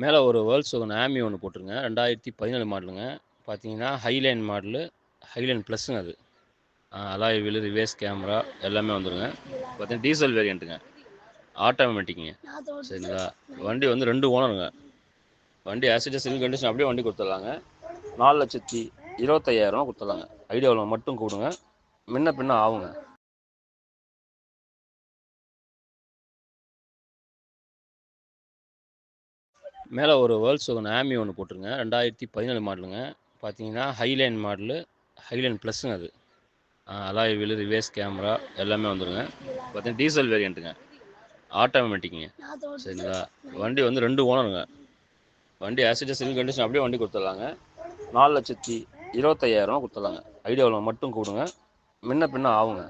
மேலே ஒரு வேர்ல்ட்ஸ் ஒன்று ஆமி ஒன்று போட்டிருங்க. ரெண்டாயிரத்தி பதினேழு மாடலுங்க. பார்த்தீங்கன்னா ஹைலைன் மாடலு. ஹைலைன் ப்ளஸ்ஸுங்க அது. அலாய் வீல் ரிவேஸ் கேமரா எல்லாமே வந்துடுங்க பார்த்தீங்கன்னா டீசல் வேரியண்ட்டுங்க ஆட்டோமேட்டிக்குங்க சரிங்களா? வண்டி வந்து ரெண்டு ஓனருங்க. வண்டி ஆசிட் சிவில் கண்டிஷன் அப்படியே வண்டி கொடுத்துடலாங்க நாலு லட்சத்தி இருபத்தையாயிரம் கொடுத்துடலாங்க ஐடியாவில் மட்டும் கூடுங்க. முன்ன பின்ன ஆகுங்க. மேலே ஒரு வேர்ல்ட் ஒன்று ஆமி ஒன்று போட்டிருங்க. ரெண்டாயிரத்தி பதினேழு மாடலுங்க. பார்த்தீங்கன்னா ஹைலைன் மாடலு. ஹைலைன் ப்ளஸ்ஸுங்க அது. அலாய் வீலு ரிவேஸ் கேமரா எல்லாமே வந்துருங்க. பார்த்தீங்கன்னா டீசல் வேரியண்ட்டுங்க ஆட்டோமேட்டிக்குங்க சரிங்களா? வண்டி வந்து ரெண்டு ஓனருங்க. வண்டி ஆசிட் சிவில் கண்டிஷன் அப்படியே வண்டி கொடுத்துடலாங்க நாலு லட்சத்தி இருபத்தையாயிரம் கொடுத்துடலாங்க ஐடியாவில் மட்டும் கூடுங்க. முன்ன பின்ன ஆகுங்க.